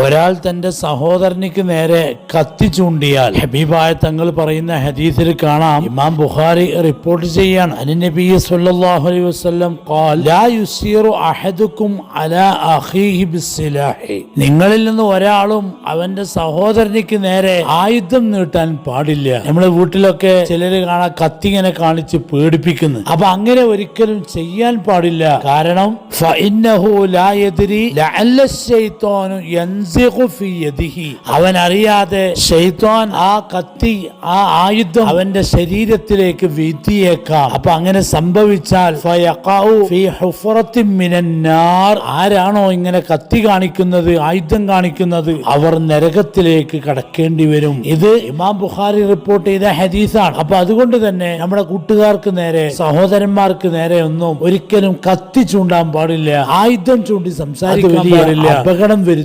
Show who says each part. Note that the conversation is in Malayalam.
Speaker 1: ഒരാൾ തന്റെ സഹോദരനിക്ക് നേരെ കത്തി ചൂണ്ടിയാൽ ഹബീബായ തങ്ങൾ പറയുന്ന ഹദീസിൽ കാണാം. ഇമാം ബുഖാരി റിപ്പോർട്ട് ചെയ്യാണ്. അനുനബി സല്ലല്ലാഹു അലൈഹി വസല്ലം ഖാൽ ലാ യുസീറു അഹദുക്കും അല നിങ്ങളിൽ നിന്ന് ഒരാളും അവന്റെ സഹോദരനിക്ക് നേരെ ആയുധം നീട്ടാൻ പാടില്ല. നമ്മുടെ വീട്ടിലൊക്കെ ചിലര് കാണാൻ കത്തിങ്ങനെ കാണിച്ച് പേടിപ്പിക്കുന്നു. അപ്പൊ അങ്ങനെ ഒരിക്കലും ചെയ്യാൻ പാടില്ല. കാരണം ഫഇന്നഹു ലാ അവൻ അറിയാതെ ശൈത്വാൻ ആ കത്തി ആ ആയുധം അവന്റെ ശരീരത്തിലേക്ക് വീഴ്ത്തിയേക്കാം. അപ്പൊ അങ്ങനെ സംഭവിച്ചാൽ ആരാണോ ഇങ്ങനെ കത്തി കാണിക്കുന്നത് ആയുധം കാണിക്കുന്നത് അവർ നരകത്തിലേക്ക് കടക്കേണ്ടി വരും. ഇത് ഇമാം ബുഖാരി റിപ്പോർട്ട് ചെയ്ത ഹദീസാണ്. അപ്പൊ അതുകൊണ്ട് തന്നെ നമ്മുടെ കൂട്ടുകാർക്ക് നേരെ സഹോദരന്മാർക്ക് നേരെ ഒന്നും ഒരിക്കലും കത്തി ചൂണ്ടാൻ പാടില്ല ആയുധം ചൂണ്ടി സംസാരിക്കാൻ പാടില്ല അപകടം വരുത്തും.